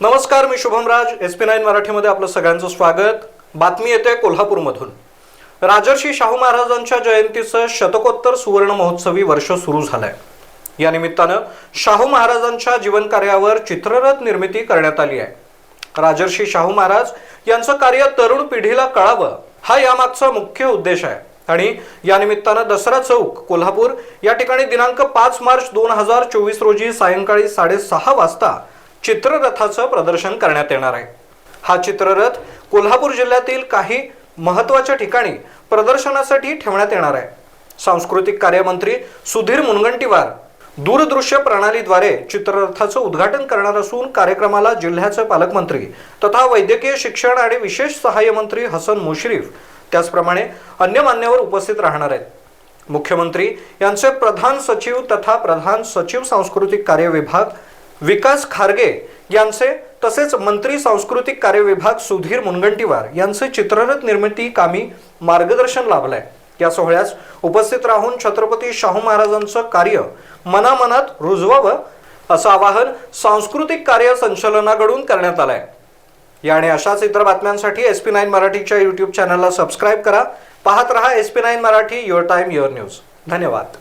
नमस्कार मी Shubhamraj S P nine मराठीमध्ये आपलं सगळ्यांचं स्वागत. बातमी येते कोल्हापूरमधून. राजर्षी शाहू महाराजांच्या जयंतीचं शतकोत्तर सुवर्ण महोत्सवी वर्ष सुरू झालंय. या निमित्तानं शाहू महाराजांच्या जीवनकार्यावर चित्ररथ निर्मिती करण्यात आली आहे. राजर्षी शाहू महाराज यांचं कार्य तरुण पिढीला कळावं हा यामागचा मुख्य उद्देश आहे. आणि या निमित्तानं दसरा चौक कोल्हापूर या ठिकाणी दिनांक पाच मार्च दोन हजार चोवीस रोजी सायंकाळी साडेसहा वाजता चित्ररथाचं प्रदर्शन करण्यात येणार आहे. हा चित्ररथ कोल्हापूर जिल्ह्यातील काही महत्त्वाच्या ठिकाणी प्रदर्शनासाठी ठेवण्यात येणार आहे. सांस्कृतिक कार्यमंत्री सुधीर मुनगंटीवार दूरदृश्य प्रणालीद्वारे चित्ररथाचं उद्घाटन करणार असून कार्यक्रमाला जिल्ह्याचे पालकमंत्री तथा वैद्यकीय शिक्षण आणि विशेष सहाय्य मंत्री हसन मुश्रीफ त्याचप्रमाणे अन्य मान्यवर उपस्थित राहणार आहेत. मुख्यमंत्री यांचे प्रधान सचिव तथा प्रधान सचिव सांस्कृतिक कार्य विभाग विकास खारगे यांचे तसेच मंत्री सांस्कृतिक कार्य विभाग सुधीर मुनगंटीवार यांचे चित्ररथ निर्मिती कामी मार्गदर्शन लाभलंय. या सोहळ्यास उपस्थित राहून छत्रपती शाहू महाराजांचं कार्य मनामनात रुजवावं असं आवाहन सांस्कृतिक कार्य संचलनाकडून करण्यात आलंय. या आणि अशाच इतर बातम्यांसाठी एस पी नाईन मराठीच्या यूट्यूब चॅनलला सबस्क्राईब करा. पाहत रहा S P nine Marathi your time your news धन्यवाद.